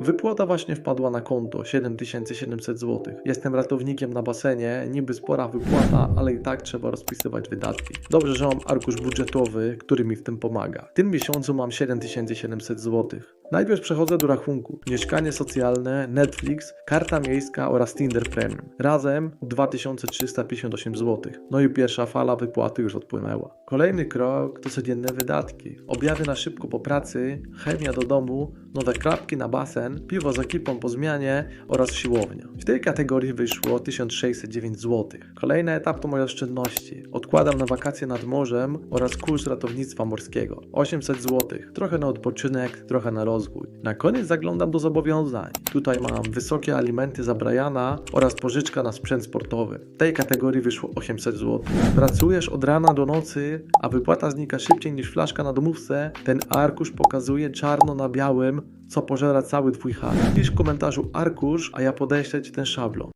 Wypłata właśnie wpadła na konto 7700 zł. Jestem ratownikiem na basenie, niby spora wypłata, ale i tak trzeba rozpisywać wydatki. Dobrze, że mam arkusz budżetowy, który mi w tym pomaga. W tym miesiącu mam 7700 zł. Najpierw przechodzę do rachunku. Mieszkanie socjalne, Netflix, karta miejska oraz Tinder Premium. Razem 2358 zł. No i pierwsza fala wypłaty już odpłynęła. Kolejny krok to codzienne wydatki. Objawy na szybko po pracy, chemia do domu, nowe klapki na basen, piwo za ekipą po zmianie oraz siłownia. W tej kategorii wyszło 1609 zł. Kolejny etap to moje oszczędności. Odkładam na wakacje nad morzem oraz kurs ratownictwa morskiego. 800 zł. Trochę na odpoczynek, trochę na rozwój. Na koniec zaglądam do zobowiązań. Tutaj mam wysokie alimenty za Briana oraz pożyczka na sprzęt sportowy. W tej kategorii wyszło 800 zł. Pracujesz od rana do nocy, a wypłata znika szybciej niż flaszka na domówce. Ten arkusz pokazuje czarno na białym, co pożera cały twój hak. Pisz w komentarzu arkusz, a ja podeślę ci ten szablon.